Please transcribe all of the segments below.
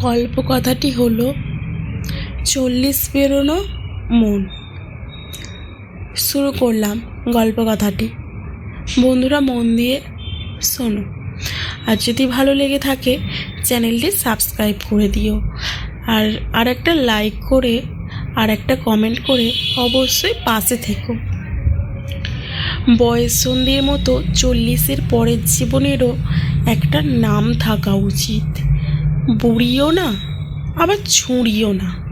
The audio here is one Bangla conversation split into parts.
গল্প কথাটি হলো চল্লিশ পেরোনো মন। শুরু করলাম গল্প কথাটি বন্ধুরা, মন দিয়ে শোনো। আর যদি ভালো লেগে থাকে, চ্যানেলটি সাবস্ক্রাইব করে দিও। আর আর একটা লাইক করে আর একটা কমেন্ট করে অবশ্যই পাশে থেকো। বয়স সন্ধির মতো চল্লিশের পরের জীবনেরও একটা নাম থাকা উচিত। বুড়িও না, আবার ছুঁড়িও না।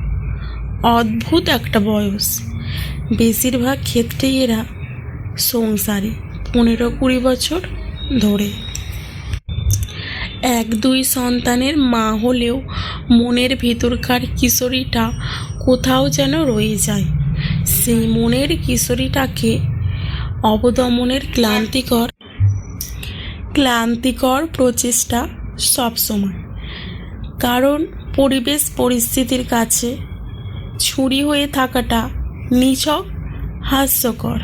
অদ্ভুত একটা বয়স। বেশিরভাগ ক্ষেত্রেই এরা সংসারী, পনেরো কুড়ি বছর ধরে। এক দুই সন্তানের মা হলেও মনের ভেতরকার কিশোরীটা কোথাও যেন রয়ে যায়। সেই মনের কিশোরীটাকে অবদমনের ক্লান্তিকর ক্লান্তিকর প্রচেষ্টা সবসময়। কারণ পরিবেশ পরিস্থিতির কাছে ছুরি হয়ে থাকাটা নিছক হাস্যকর।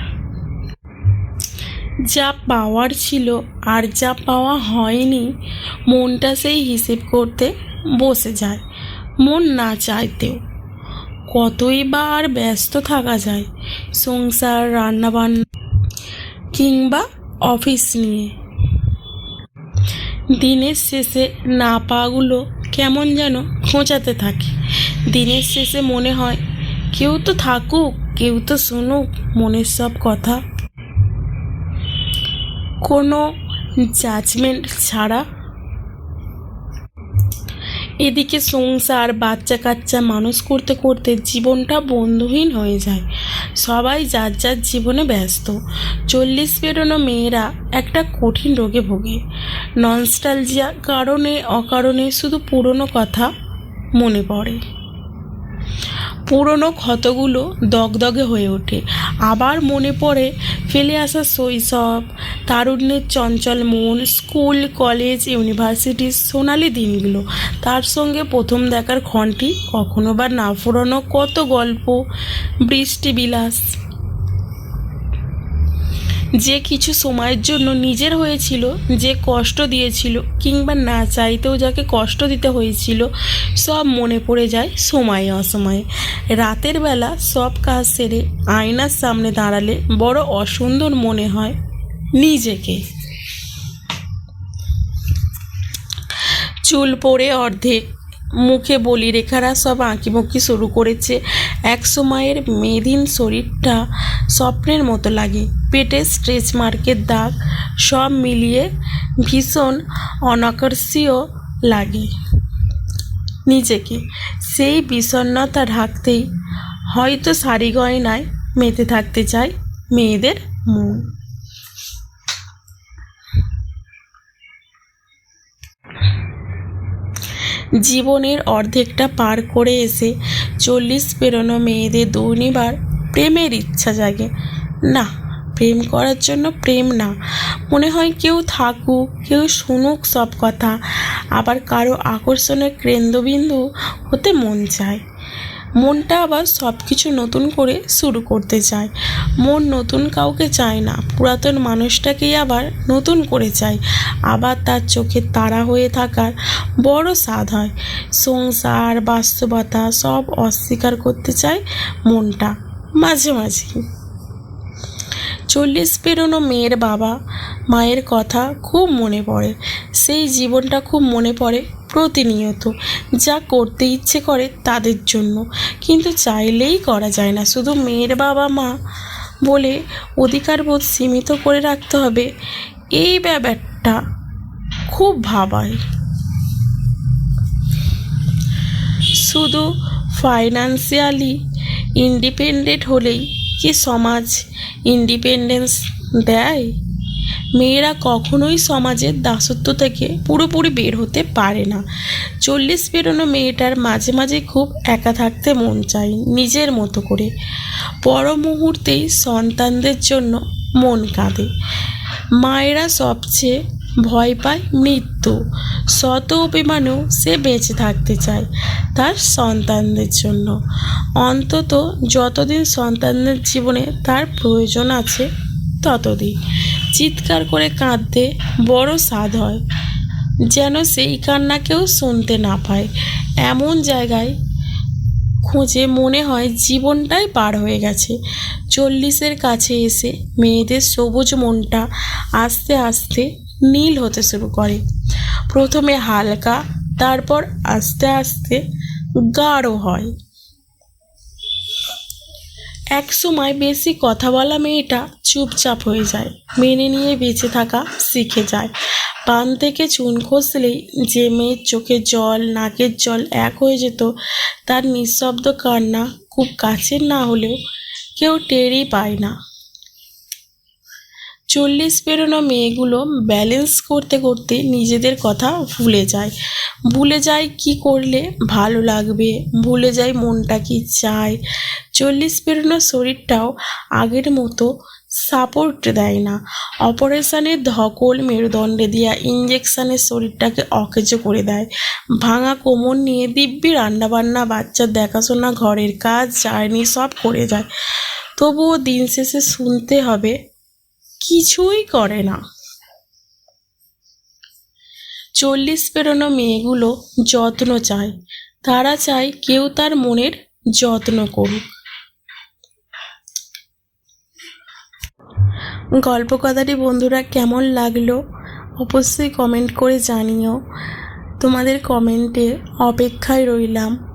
যা পাওয়ার ছিল আর যা পাওয়া হয়নি, মনটা সেই হিসেব করতে বসে যায়, মন না চাইতেও। কতই বা আর ব্যস্ত থাকা যায় সংসার, রান্নাবান্না কিংবা অফিস নিয়ে। দিনের শেষে না পাগুলো কেমন যেন খোঁচাতে থাকে। দিনের শেষে মনে হয়, কেউ তো থাকুক, কেউ তো শুনুক মনের সব কথা। কোনো জাজমেন্ট ছাড়া এদিকে সংসার বাচ্চা কাচ্চা মানুষ করতে করতে জীবনটা বন্ধুহীন হয়ে যায়। সবাই যার যার জীবনে ব্যস্ত। চল্লিশ পেরোনো মেয়েরা একটা কঠিন রোগে ভোগে। ননস্টালজিয়া কারণে অকারণে শুধু পুরনো কথা মনে পড়ে। পুরনো ক্ষতগুলো দগদগে হয়ে ওঠে। আবার মনে পড়ে ফেলে আসা শৈশব, তারুণ্যের চঞ্চল মন, স্কুল, কলেজ, ইউনিভার্সিটির সোনালি দিনগুলো। তার সঙ্গে প্রথম দেখার ক্ষণটি কখনো বা না ফুরানো কত গল্প বৃষ্টি বিলাস যে কিছু সময়ের জন্য নিজের হয়েছিল, যে কষ্ট দিয়েছিল, কিংবা না চাইতেও যাকে কষ্ট দিতে হয়েছিল, সব মনে পড়ে যায় সময়ে অসময়ে। রাতের বেলা সব কাজ সেরে আয়নার সামনে দাঁড়ালে বড় অসুন্দর মনে হয় নিজেকে। চুল পড়ে অর্ধেক মুখে বলি রেখারা সব আঁকিবুকি শুরু করেছে। এক সময়ের মেদিন শরীরটা স্বপ্নের মতো লাগে। পেটে স্ট্রেচ মার্কের দাগ, সব মিলিয়ে ভীষণ অনাকর্ষীয় লাগে নিজেকে। সেই বিষণ্ণতা ঢাকতেই হয়তো শাড়ি গয়নায় মেতে থাকতে চায় মেয়েদের মন। জীবনের অর্ধেকটা পার করে এসে চল্লিশ পেরোনো মেয়েদের দুর্নিবার প্রেমের ইচ্ছা জাগে। না, প্রেম করার জন্য প্রেম না। মনে হয় কেউ থাকুক, কেউ শুনুক সব কথা। আবার কারও আকর্ষণের কেন্দ্রবিন্দু হতে মন চায়। মনটা আবার সব কিছু নতুন করে শুরু করতে চায়। মন নতুন কাউকে চায় না, পুরাতন মানুষটাকেই আবার নতুন করে চায়। আবার তার চোখে তারা হয়ে থাকার বড় স্বাদ হয়। সংসার, বাস্তবতা সব অস্বীকার করতে চায় মনটা, মাঝে মাঝে। চল্লিশ পেরোনো মেয়ের বাবা, মায়ের কথা খুব মনে পড়ে। সেই জীবনটা খুব মনে পড়ে প্রতিনিয়ত যা করতে ইচ্ছে করে তাদের জন্য। কিন্তু চাইলেই করা যায় না। শুধু মেয়ের বাবা মা বলে অধিকারবোধ সীমিত করে রাখতে হবে, এই ব্যাপারটা খুব ভাবায়। শুধু ফাইন্যান্সিয়ালি ইন্ডিপেন্ডেন্ট হলেই কি সমাজ ইন্ডিপেন্ডেন্স দেয়? মেয়েরা কখনোই সমাজের দাসত্ব থেকে পুরোপুরি বের হতে পারে না। চল্লিশ পেরোনো মেয়েটার মাঝে মাঝে খুব একা থাকতে মন চায় নিজের মতো করে। পর মুহূর্তেই সন্তানদের জন্য মন কাঁদে। মায়েরা সবচেয়ে ভয় পায় মৃত্যু। শত অভিমানেও সে বেঁচে থাকতে চায় তার সন্তানদের জন্য। অন্তত যতদিন সন্তানদের জীবনে তার প্রয়োজন আছে ততদিন। চিৎকার করে কাঁদতে বড় স্বাদ হয়, যেন সেই কান্না কেউ শুনতে না পায়। এমন জায়গায় খুঁজে মনে হয় জীবনটাই পার হয়ে গেছে। চল্লিশের কাছে এসে মেয়েদের সবুজ মনটা আস্তে আস্তে নীল হতে শুরু করে। প্রথমে হালকা, তারপর আস্তে আস্তে গাঢ় হয়। এক সময় বেশি কথা বলা মেয়েটা চুপচাপ হয়ে যায়, মেনে নিয়ে বেঁচে থাকা শিখে যায়। পান থেকে চুন খসলেই যে মেয়ের চোখে জল, নাকের জল এক হয়ে যেত, তার নিঃশব্দ কান্না খুব কাছের না হলেও কেউ টেরই পায় না। চল্লিশ পেরোনো মেয়েগুলো ব্যালেন্স করতে করতে নিজেদের কথা ভুলে যায়। ভুলে যায় কি করলে ভালো লাগবে? ভুলে যায় মনটা কি চায়? চল্লিশ পেরোনো শরীরটাও আগের মতো সাপোর্ট দেয় না। অপারেশনের ধকল মেরুদণ্ডে দেওয়া ইঞ্জেকশনের শরীরটাকে অকেজো করে দেয়। ভাঙা কোমর নিয়ে দিব্যি রান্নাবান্না, বাচ্চার দেখাশোনা, ঘরের কাজ জার্নি সব করে যায় তবুও দিন শেষে শুনতে হবে কিছুই করে না। চল্লিশ পেরোনো মেয়েগুলো যত্ন চায়। তারা চায় কেউ তার মনের যত্ন করুক। গল্প কথাটি বন্ধুরা কেমন লাগল অবশ্যই কমেন্ট করে জানিও। তোমাদের কমেন্টে অপেক্ষায় রইলাম।